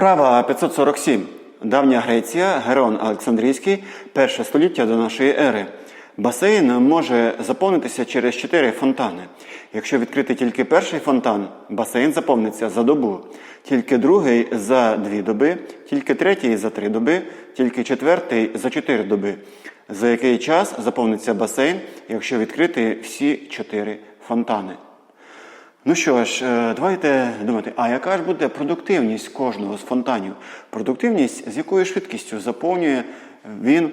Вправа 547. Давня Греція, Герон Олександрійський, перше століття до нашої ери. Басейн може заповнитися через чотири фонтани. Якщо відкрити тільки перший фонтан, басейн заповниться за добу, тільки другий за дві доби, тільки третій за три доби, тільки четвертий за чотири доби. За який час заповниться басейн, якщо відкрити всі чотири фонтани? Ну що ж, е, давайте думати, а яка ж буде продуктивність кожного з фонтанів? Продуктивність, з якою швидкістю заповнює він е,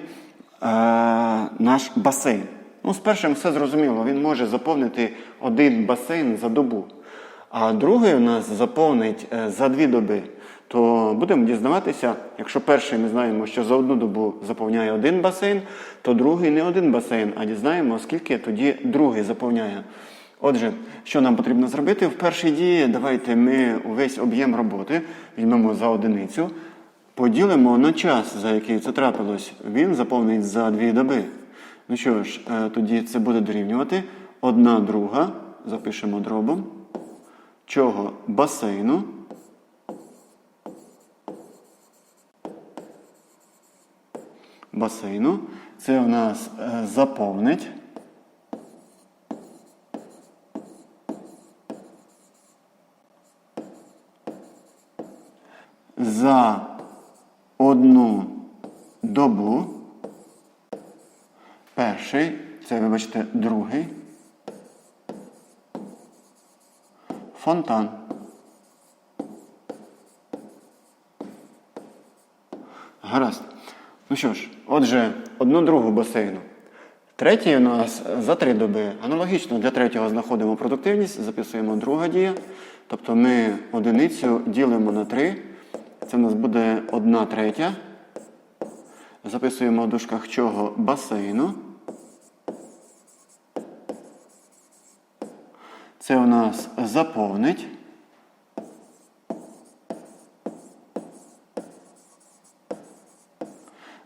наш басейн. Ну, з першим все зрозуміло, він може заповнити один басейн за добу, а другий у нас заповнить е, за дві доби. То будемо дізнаватися, якщо перший ми знаємо, що за одну добу заповняє один басейн, то другий не один басейн, а дізнаємо, скільки тоді другий заповняє. Отже, що нам потрібно зробити? В першій дії давайте ми увесь об'єм роботи візьмемо за одиницю, поділимо на час, за який це трапилось. Він заповнить за дві доби. Ну що ж, е, тоді це буде дорівнювати одна друга, запишемо дробом, чого басейну. Басейну. Це у нас е, заповнить. За одну добу. Перший, це, вибачте, другий. Фонтан. Гаразд. Ну що ж, отже, одну другу басейну. Третій у нас за три доби. Аналогічно для третього знаходимо продуктивність, записуємо друга дія. Тобто ми одиницю ділимо на три. Це в нас буде одна третя. Записуємо в дужках чого басейну. Це у нас заповнить.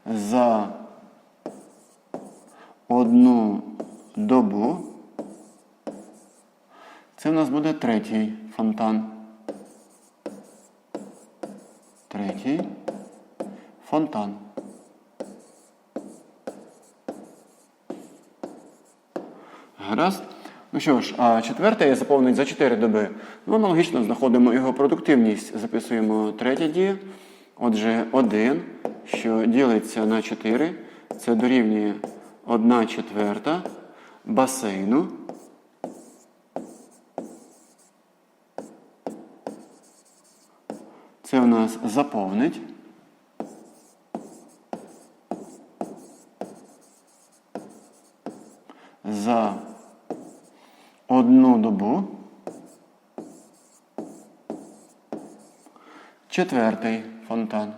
За одну добу. Це у нас буде третій фонтан. Третій фонтан. Гаразд. Ну що ж, а четвертий заповнить за 4 доби. Ну, аналогічно знаходимо його продуктивність. Записуємо третя дія. Отже, 1, що ділиться на 4, це дорівнює 1 четверта басейну. Це у нас заповнить. За одну добу. Четвертий фонтан.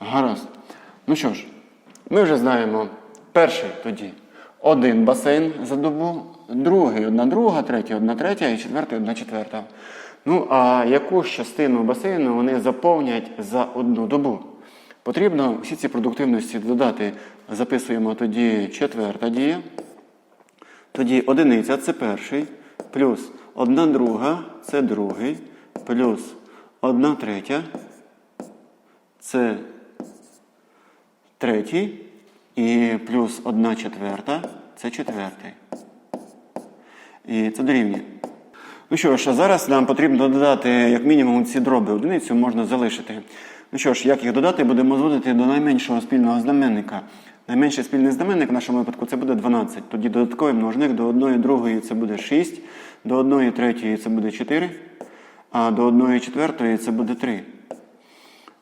Гаразд. Ну що ж, ми вже знаємо перший тоді один басейн за добу, другий одна друга, третій одна третя і четвертий одна четверта. Ну, а яку ж частину басейну вони заповнять за одну добу? Потрібно всі ці продуктивності додати. Записуємо тоді четверта дія. Тоді одиниця це перший, плюс одна друга це другий, плюс одна третя це третій і плюс одна четверта це четвертий. І це дорівнює. Ну що ж, а зараз нам потрібно додати, як мінімум, ці дроби. Одиницю можна залишити. Ну що ж, як їх додати, будемо зводити до найменшого спільного знаменника. Найменший спільний знаменник в нашому випадку це буде 12. Тоді додатковий множник до 1 другої це буде 6, до 1 третьої це буде 4, а до 1 четвертої це буде 3.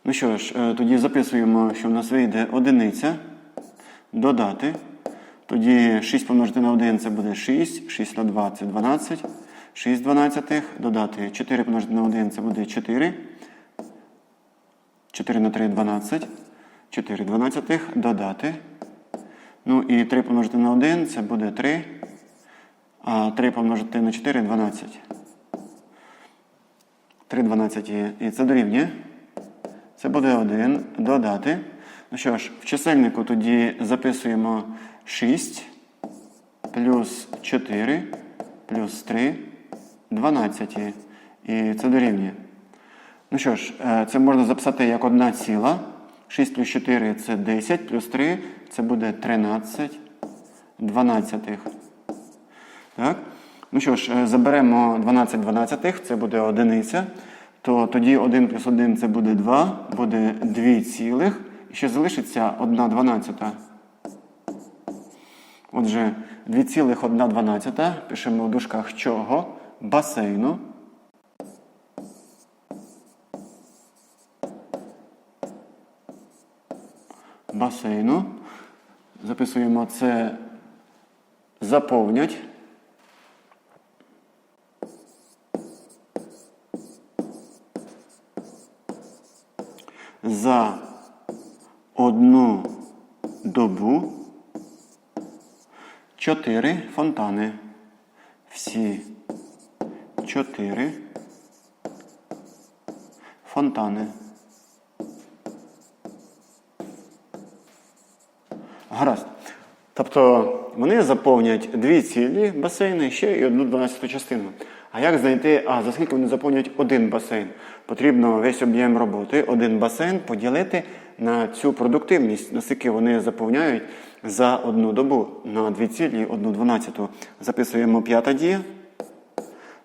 Ну що ж, е, тоді записуємо, що в нас вийде одиниця. Додати. Тоді 6 помножити на 1 це буде 6, 6 на 2 це 12. 6 дванадцятих додати 4 помножити на 1 це буде 4. 4 на 3 12. 4 дванадцятих додати. Ну і 3 помножити на 1 це буде 3. А 3 помножити на 4 12. 3 12 і це дорівнює. Це буде 1 додати. Ну що ж, в чисельнику тоді записуємо 6 плюс 4 плюс 3 12. І це дорівнює. Ну що ж, е, це можна записати як одна ціла. 6 плюс 4 це 10, плюс 3 це буде 13 дванадцятих. Так? Ну що ж, е, заберемо 12 дванадцятих, це буде одиниця. То тоді 1 плюс 1 це буде 2, буде 2 цілих. І ще залишиться 1 дванадцята. Отже, 2,1 дванадцята пишемо в дужках чого? Басейну. Басейну. Записуємо це заповнять. За одну добу чотири фонтани. Всі чотири фонтани. Гаразд. Тобто вони заповнять дві цілі басейни, ще й одну дванадцяту частину. А як знайти, а за скільки вони заповнять один басейн? Потрібно весь об'єм роботи, один басейн поділити на цю продуктивність, наскільки вони заповняють за одну добу на дві цілі, одну дванадцяту. Записуємо п'ята дія.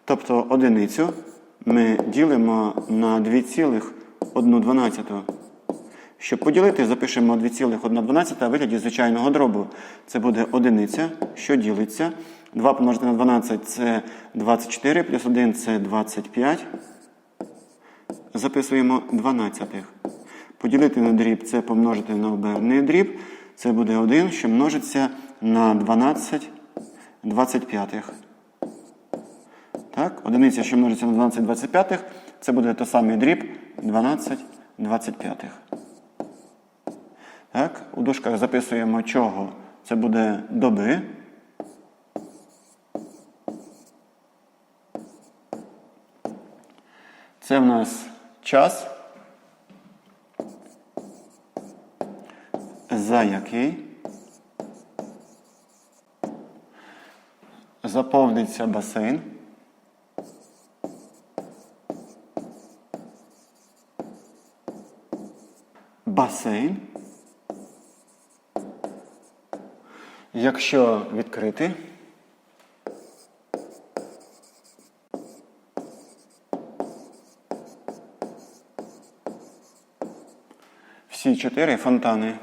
Тобто одиницю ми ділимо на 2,1. Щоб поділити, запишемо 2,1 в вигляді звичайного дробу. Це буде одиниця, що ділиться. 2 помножити на 12 це 24, плюс 1 це 25. Записуємо 12. Поділити на дріб це помножити на оберний дріб. Це буде 1, що множиться на 12 25. Так, одиниця, що множиться на 12 25, це буде той самий дріб 12 25. Так, у дужках записуємо чого. Це буде доби. Це в нас час, за який заповниться басейн. Басейн. Якщо відкрити, всі чотири фонтани.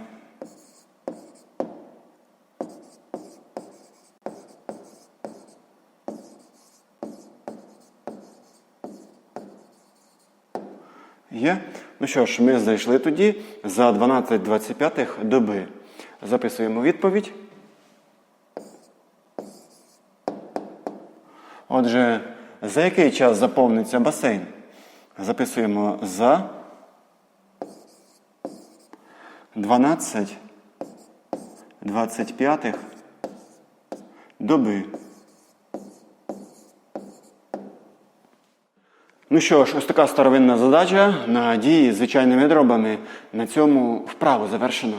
Є? Ну що ж, ми зайшли тоді за 12,25 доби. Записуємо відповідь. Отже, за який час заповниться басейн? Записуємо за 12 25 доби. Ну що ж, ось така старовинна задача на дії з звичайними дробами. На цьому вправу завершено.